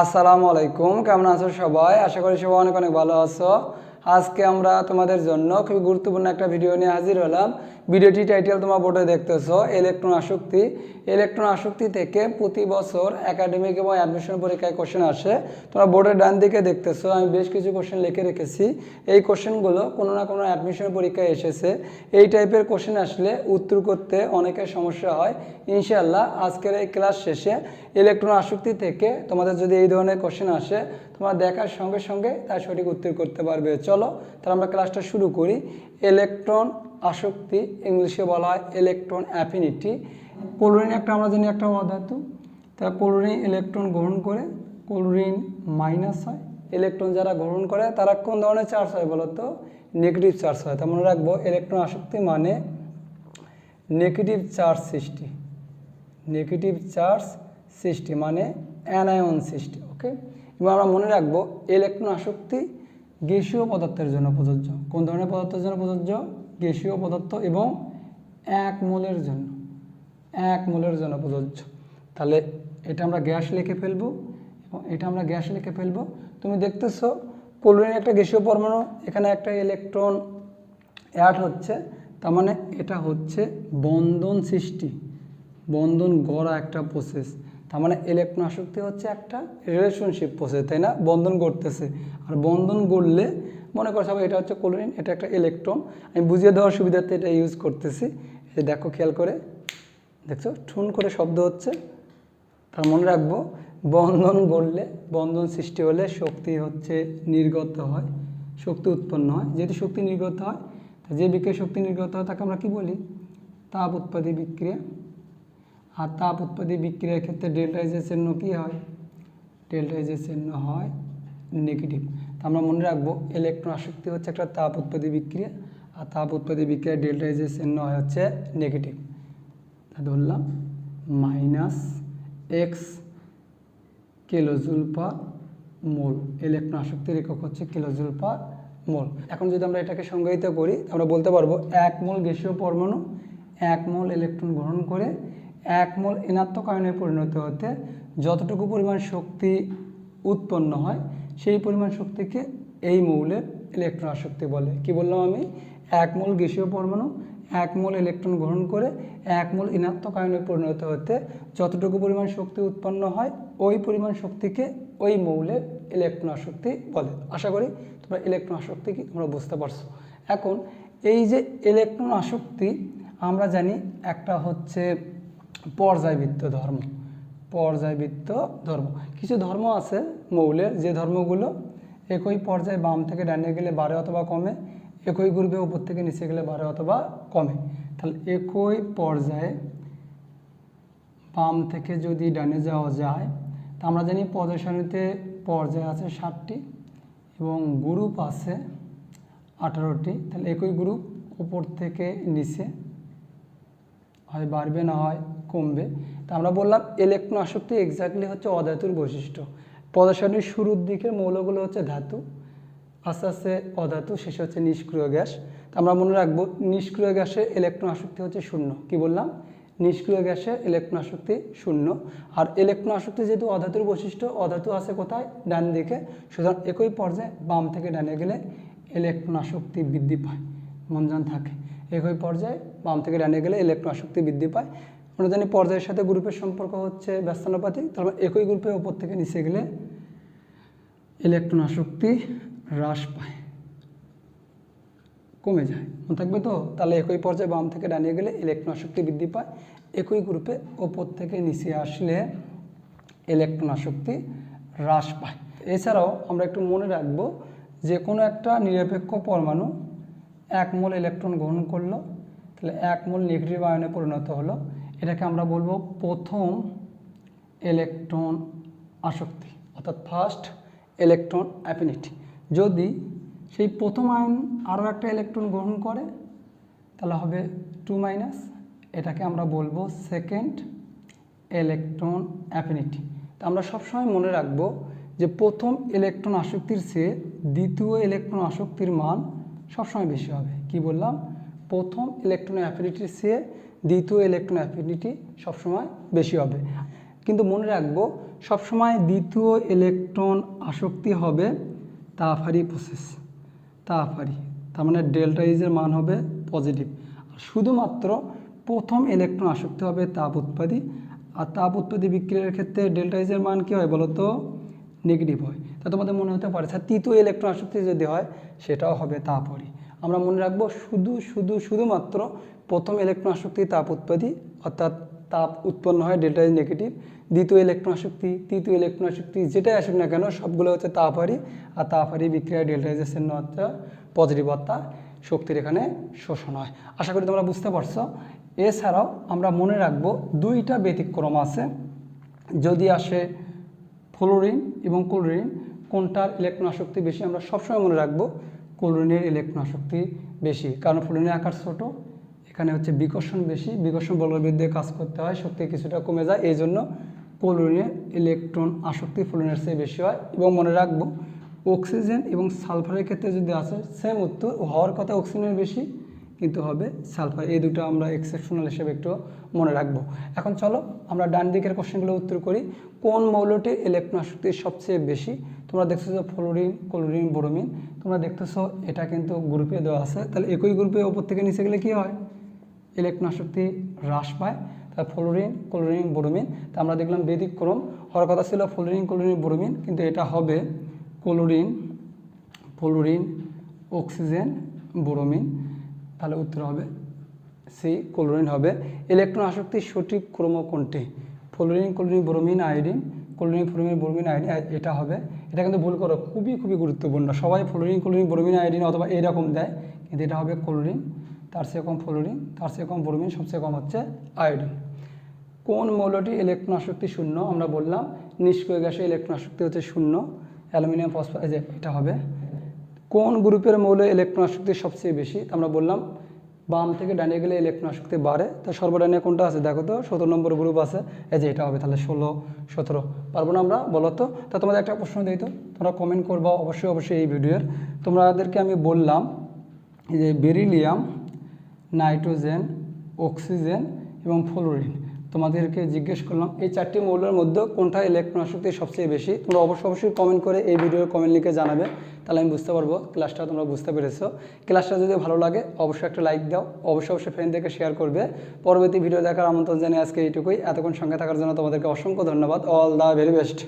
আসসালামু আলাইকুম, কেমন আছো সবাই? আশা করি সবাই অনেক অনেক ভালো আছো। আজকে আমরা তোমাদের জন্য খুবই গুরুত্বপূর্ণ একটা ভিডিও নিয়ে হাজির হলাম। ভিডিওটি টাইটেল তোমার বোর্ডে দেখতেছো ইলেকট্রন আসক্তি। ইলেকট্রন আসক্তি থেকে প্রতি বছর একাডেমিক এবং অ্যাডমিশন পরীক্ষায় কোশ্চেন আসে। তোমরা বোর্ডের ডান দিকে দেখতেছো, আমি বেশ কিছু কোশ্চেন লিখে রেখেছি। এই কোশ্চেনগুলো কোনো না কোনো অ্যাডমিশন পরীক্ষায় এসেছে। এই টাইপের কোশ্চেন আসলে উত্তর করতে অনেকের সমস্যা হয়। ইনশাআল্লাহ আজকের এই ক্লাস শেষে ইলেকট্রন আসক্তি থেকে তোমাদের যদি এই ধরনের কোশ্চেন আসে, তোমরা দেখার সঙ্গে সঙ্গে তার সঠিক উত্তর করতে পারবে। চলো, তাহলে আমরা ক্লাসটা শুরু করি। ইলেকট্রন আসক্তি, ইংলিশে বলা হয় ইলেকট্রন অ্যাফিনিটি ক্লোরিন একটা আমরা জানি একটা অধাতু তা ক্লোরিন ইলেকট্রন গ্রহণ করে ক্লোরিন মাইনাস হয়। ইলেকট্রন যারা গ্রহণ করে, তারা কোন ধরনের চার্জ হয় বলো তো নেগেটিভ চার্জ হয়। তা মনে রাখব ইলেকট্রন আসক্তি মানে নেগেটিভ চার্জ সৃষ্টি। নেগেটিভ চার্জ সৃষ্টি মানে অ্যানায়ন সৃষ্টি ওকে এবং আমরা মনে রাখব ইলেকট্রন আসক্তি গ্যাসীয় পদার্থের জন্য প্রযোজ্য। কোন ধরনের পদার্থের জন্য প্রযোজ্য? গ্যাসীয় পদার্থ এবং এক মোলের জন্য, এক মোলের জন্য প্রযোজ্য। তাহলে এটা আমরা গ্যাস লিখে ফেলব এবং এটা আমরা গ্যাস লিখে ফেলব। তুমি দেখতেছো ক্লোরিন একটা গ্যাসীয় পরমাণু, এখানে একটা ইলেকট্রন অ্যাড হচ্ছে, তার মানে এটা হচ্ছে বন্ধন সৃষ্টি, বন্ধন গড়া একটা প্রসেস তার মানে ইলেকট্রন আসক্তি হচ্ছে একটা রিলেশনশিপ প্রসেস তাই না? বন্ধন করতেছে আর বন্ধন গড়লে মনে করো সবাই, এটা হচ্ছে ক্লোরিন, এটা একটা ইলেকট্রন আমি বুঝিয়ে দেওয়ার সুবিধার্থে এটা ইউজ করতেছি। এই দেখো, খেয়াল করে। দেখছ? ঠুন করে শব্দ হচ্ছে। তার মনে রাখব, বন্ধন গড়লে, বন্ধন সৃষ্টি হলে শক্তি হচ্ছে নির্গত হয়, শক্তি উৎপন্ন হয়। যেহেতু শক্তি নির্গত হয় যে বিক্রিয়া শক্তি নির্গত হয়, তাকে আমরা কি বলি? তাপ উৎপাদী বিক্রিয়া। আর তাপ উৎপাদী বিক্রিয়ার ক্ষেত্রে ডেল্টাইজের চিহ্ন কী হয়? ডেল্টাইজের চিহ্ন হয় নেগেটিভ আমরা মনে রাখব ইলেকট্রন আসক্তি হচ্ছে একটা তাপ উৎপাদী বিক্রিয়া, আর তাপ উৎপাদী বিক্রিয়া ডেল্টা ডেল্টাইজের চিহ্ন হয় হচ্ছে নেগেটিভ তা ধরলাম minus X kilojoule per mole electron আসক্তির একক হচ্ছে কিলোজুল পার মোল এখন যদি আমরা এটাকে সংজ্ঞায়িত করি আমরা বলতে পারব এক মোল গ্যাসীয় পরমাণু, এক মোল ইলেকট্রন গ্রহণ করে এক মোল ঋণাত্মক আয়নে পরিণত হতে যতটুকু পরিমাণ শক্তি উৎপন্ন হয় সেই পরিমাণ শক্তিকে এই মৌলের ইলেকট্রন আসক্তি বলে। কি বললাম আমি? এক মোল গ্যাসীয় পরমাণু, এক মোল ইলেকট্রন গ্রহণ করে এক মোল ঋণাত্মক আয়নে পরিণত হতে যতটুকু পরিমাণ শক্তি উৎপন্ন হয়, ওই পরিমাণ শক্তিকে ওই মৌলের ইলেকট্রন আসক্তি বলে। আশা করি তোমরা ইলেকট্রন আসক্তি কি তোমরা বুঝতে পারছ। এখন এই যে ইলেকট্রন আসক্তি, আমরা জানি একটা হচ্ছে পর্যায়বৃত্ত ধর্ম। পর্যায়বৃত্ত ধর্ম। কিছু ধর্ম আছে মৌলের, যে ধর্মগুলো একই পর্যায়ে বাম থেকে ডানে গেলে বাড়ে অথবা কমে, একই গ্রুপে উপর থেকে নিচে গেলে বাড়ে অথবা কমে। তাহলে একই পর্যায়ে বাম থেকে যদি ডানে যাওয়া যায়, তা আমরা জানি পর্যায় সারণীতে পর্যায় আছে ষাটটি এবং গ্রুপ আছে আঠারোটি। তাহলে একই গ্রুপ উপর থেকে নিচে হয়, বাড়বে না হয়, কমবে। তা আমরা বললাম ইলেকট্রন আসক্তি এক্স্যাক্টলি হচ্ছে অধাতুর বৈশিষ্ট্য। পদার্থের শুরুর দিকের মৌলগুলো হচ্ছে ধাতু, আস্তে আস্তে অধাতু, শেষে হচ্ছে নিষ্ক্রিয় গ্যাস। তা আমরা মনে রাখব নিষ্ক্রিয় গ্যাসে ইলেকট্রন আসক্তি হচ্ছে শূন্য। কি বললাম? নিষ্ক্রিয় গ্যাসে ইলেকট্রন আসক্তি শূন্য। আর ইলেকট্রন আসক্তি যেহেতু অধাতুর বৈশিষ্ট্য, অধাতু আছে কোথায়? ডান দিকে। সুতরাং একই পর্যায়ে বাম থেকে ডানে গেলে ইলেকট্রন আসক্তি বৃদ্ধি পায়। মনজান থাকে। একই পর্যায়ে বাম থেকে ডানে গেলে ইলেকট্রন আসক্তি বৃদ্ধি পায়। আমরা জানি পর্যায়ের সাথে গ্রুপের সম্পর্ক হচ্ছে ব্যস্তানুপাতি তারপর একই গ্রুপে ওপর থেকে নিচে গেলে ইলেকট্রন আসক্তি হ্রাস পায়, কমে যায়। মনে থাকবে তো? তাহলে একই পর্যায়ে বাম থেকে ডানিয়ে গেলে ইলেকট্রন আসক্তি বৃদ্ধি পায়। একই গ্রুপে ওপর থেকে নিচে আসলে ইলেকট্রন আসক্তি হ্রাস পায়। এছাড়াও আমরা একটু মনে রাখব যে কোনো একটা নিরপেক্ষ পরমাণু এক মোল ইলেকট্রন গ্রহণ করল, তাহলে এক মোল নেগেটিভ আয়নে পরিণত হলো। এটাকে আমরা বলব প্রথম ইলেকট্রন আসক্তি, অর্থাৎ ফার্স্ট ইলেকট্রন অ্যাফিনিটি যদি সেই প্রথম আয়ন আরও একটা ইলেকট্রন গ্রহণ করে, তাহলে হবে টু মাইনাস এটাকে আমরা বলব সেকেন্ড ইলেকট্রন অ্যাফিনিটি তা আমরা সবসময় মনে রাখব যে প্রথম ইলেকট্রন আসক্তির চেয়ে দ্বিতীয় ইলেকট্রন আসক্তির মান সবসময় বেশি হবে। কি বললাম? প্রথম ইলেকট্রন অ্যাফিনিটির চেয়ে দ্বিতীয় ইলেকট্রন অ্যাফিনিটি সবসময় বেশি হবে। কিন্তু মনে রাখব, সবসময় দ্বিতীয় ইলেকট্রন আসক্তি হবে তাফারি প্রসেস তাফারি। তার মানে ডেল্টা ইজের মান হবে পজিটিভ আর শুধুমাত্র প্রথম ইলেকট্রন আসক্তি হবে তাপ উৎপাদী। আর তাপ উৎপাদী বিক্রিয়ার ক্ষেত্রে ডেল্টা ইজের মান কী হয় বলো তো নেগেটিভ হয়। তা তোমাদের মনে হতে পারে, স্যার, তৃতীয় ইলেকট্রন আসক্তি যদি হয়, সেটাও হবে তাপরই। আমরা মনে রাখব শুধু শুধু, শুধুমাত্র প্রথম ইলেকট্রন আসক্তি তাপ উৎপাদী, অর্থাৎ তাপ উৎপন্ন হয় ডেল্টা ইজ নেগেটিভ দ্বিতীয় ইলেকট্রন আসক্তি, তৃতীয় ইলেকট্রন আসক্তি যেটাই আসুক না কেন, সবগুলো হচ্ছে তাপহারি, আর তাপহারি বিক্রিয়া ডেল্টা ইজের চিহ্ন হচ্ছে পজিটিভ অর্থাৎ শক্তির এখানে শোষণ হয়। আশা করি তোমরা বুঝতে পারছ। এছাড়াও আমরা মনে রাখব দুইটা ব্যতিক্রম আছে। যদি আসে ফ্লোরিন এবং ক্লোরিন কোনটার ইলেকট্রন আসক্তি বেশি আমরা সবসময় মনে রাখব? ক্লোরিনের ইলেকট্রন আসক্তি বেশি। কারণ ফ্লোরিনের আকার ছোট, এখানে হচ্ছে বিকর্ষণ বেশি। বিকর্ষণ বলের বিরুদ্ধে কাজ করতে হয়, শক্তি কিছুটা কমে যায়। এই জন্য ক্লোরিনের ইলেকট্রন আসক্তি ফ্লোরিনের চেয়ে বেশি হয়। এবং মনে রাখব, অক্সিজেন এবং সালফারের ক্ষেত্রে যদি আসে সেম উত্তর হওয়ার কথা অক্সিজেনের বেশি। কিন্তু হবে সালফার এই দুটো আমরা এক্সেপশনাল হিসেবে একটু মনে রাখব। এখন চলো আমরা ডান দিকের কোশ্চেনগুলো উত্তর করি। কোন মৌলটির ইলেকট্রন আসক্তি সবচেয়ে বেশি? তোমরা দেখতেছো ফ্লোরিন, ক্লোরিন, বোরোমিন। তোমরা দেখতেছো এটা কিন্তু গ্রুপে দেওয়া আছে। তাহলে একই গ্রুপে ওপর থেকে নিচে গেলে কি হয়? ইলেকট্রন আসক্তি হ্রাস পায়। তার ফ্লোরিন, ক্লোরিন, বোরোমিন। তা আমরা দেখলাম ব্যতিক্রম। হওয়ার কথা ছিল ফ্লোরিন, ক্লোরিন, বোরোমিন। কিন্তু এটা হবে ক্লোরিন ফ্লোরিন অক্সিজেন, বোরোমিন। তাহলে উত্তর হবে সি, ক্লোরিন হবে। ইলেকট্রন আসক্তির সঠিক ক্রম কোনটি? Fluorine, chlorine, bromine, iodine. Chlorine, fluorine, bromine, iodine এটা হবে। এটা কিন্তু ভুল করো, খুবই খুবই গুরুত্বপূর্ণ। সবাই ফ্লোরিন, ক্লোরিন, ব্রোমিন, আয়োডিন অথবা এরকম দেয়, কিন্তু এটা হবে ক্লোরিন, তার চেয়ে কম ফ্লোরিন, তার চেয়ে কম ব্রোমিন, সবচেয়ে কম হচ্ছে আয়োডিন। কোন মৌলটি ইলেকট্রন আসক্তি শূন্য? আমরা বললাম, নিষ্ক্রিয় গ্যাসে ইলেকট্রন আসক্তি হচ্ছে শূন্য, অ্যালুমিনিয়াম ফসফার এটা হবে। কোন গ্রুপের মৌলে ইলেকট্রন আসক্তি সবচেয়ে বেশি? আমরা বললাম, বাম থেকে ডানে গেলে ইলেকট্রন আসক্তি বাড়ে। তা সর্বডানে কোনটা আছে? দেখো তো, সতেরো নম্বর গ্রুপ আছে। এই যে এটা হবে তাহলে ষোলো, সতেরো। পারব না আমরা? বলো তো। তা তোমাদের একটা প্রশ্ন দিই তো। তোমরা কমেন্ট করবা অবশ্যই অবশ্যই এই ভিডিওর তোমাদেরকে আমি বললাম যে বেরিলিয়াম নাইট্রোজেন অক্সিজেন এবং ফ্লোরিন তোমাদেরকে জিজ্ঞেস করলাম, এই চারটি মৌলের মধ্যে কোনটা ইলেকট্রন আসক্তি সবচেয়ে বেশি? তোমরা অবশ্যই অবশ্যই কমেন্ট করে এই ভিডিওর কমেন্ট লিখে জানাবে, তাহলে আমি বুঝতে পারব ক্লাসটা তোমরা বুঝতে পেরেছ। ক্লাসটা যদি ভালো লাগে, অবশ্যই একটা লাইক দাও, অবশ্যই অবশ্যই ফ্রেন্ডদেরকে শেয়ার করবে। পরবর্তী ভিডিও দেখার আমন্ত্রণ জানিয়ে আজকে এইটুকুই। এতক্ষণ সঙ্গে থাকার জন্য তোমাদেরকে অসংখ্য ধন্যবাদ। All the very best